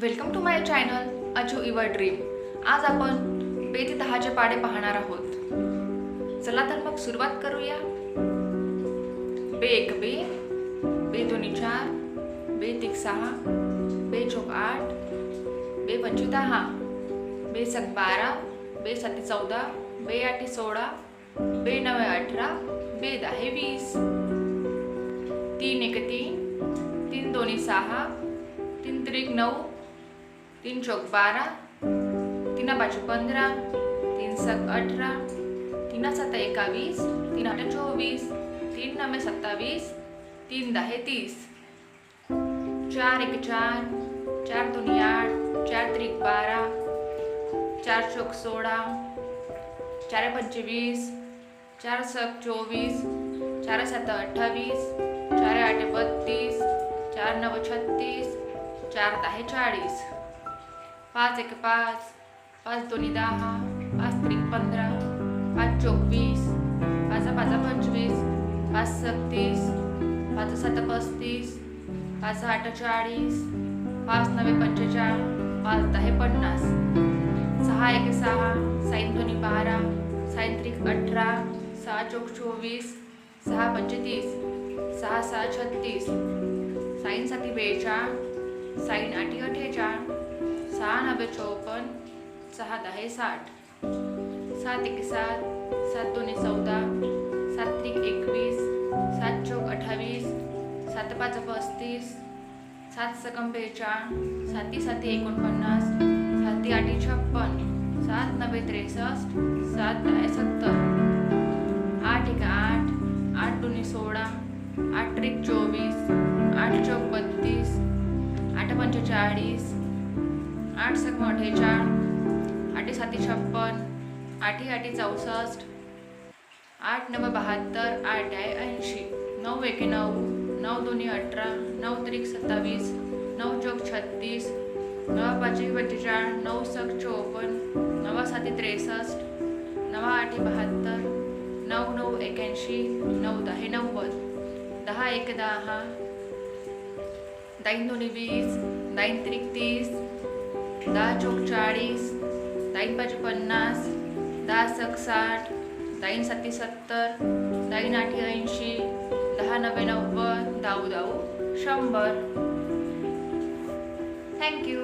Welcome to my channel achieve your dream आज आपण बे ते दहाचे पाडे पाहणार आहोत. चला तर मग सुरुवात करूया. बे एक बे बे दोन्ही चार बे तिक सहा बे चौक आठ बे पंचवीस दहा बे सात बारा बे साती चौदा बे आठी सोळा बे नवे अठरा बे दहा वीस. तीन एक तीन तीन दोन्ही सहा तीन त्रिक नऊ तीन चौक बारा तीन पाचशे पंधरा तीन सक अठरा तीन सात एकावीस तीन आठ चोवीस तीन नवे सत्तावीस तीन दहे तीस. चार एक चार चार दोन्ही आठ चार त्रिक बारा चार चौक सोळा चार पंचवीस चार सक चोवीस चार सात अठ्ठावीस चार आठ बत्तीस चार नव छत्तीस चार दहा चाळीस. पाच एक पाच पाच दोन्ही दहा पाच त्रिक पंधरा पाच चोवीस पाच पाच पंचवीस पाच सत्तीस पाच सात पस्तीस पाच आठ चाळीस पाच नवे पंचेचाळीस पाच दहा पन्नास. सहा एक सहा साईन दोन्ही बारा साईन त्रिक अठरा सहा चोक चोवीस सहा पंचतीस सहा सहा छत्तीस साईन साती बेचाळ साईन आठी अठ्ठेचाळ नव्वे चौपन्न सहा दहा साठ. सात एक सात सात दोन्ही चौदा सात त्रिक एकवीस सात चौक अठ्ठावीस सात पाच पस्तीस सात सकम बेचाळ साती साती एकोणपन्नास साती आठी छप्पन सात नव्वे त्रेसष्ट सात दहा सत्तर. आठ एक आठ आठ दोन्ही सोळा आठ त्रिक चोवीस आठ चौक बत्तीस आठ पंचेचाळीस आठ सक अठ्ठेचाळ आठी साती छप्पन आठी आठी चौसष्ट आठ नव बहात्तर आठ आहे ऐंशी नऊ एके नऊ नऊ दोन्ही अठरा नऊ त्रिक सत्तावीस नऊ चौक छत्तीस नवा पाचशे पंचेचाळ नऊ सख चोपन्न नवा साती त्रेसष्ट नवा आठी बहात्तर नऊ नऊ एक्याऐंशी नऊ दहा नव्वद दहा एक दहा दाईन दोन्ही वीस दाईन त्रिक तीस दहा चौक चाळीस दाईन पाचशे पन्नास दहा सक साठ दाईन साती सत्तर दाईन आठी ऐंशी दहा नव्वे नव्वद दाऊ दाऊ शंभर. थँक्यू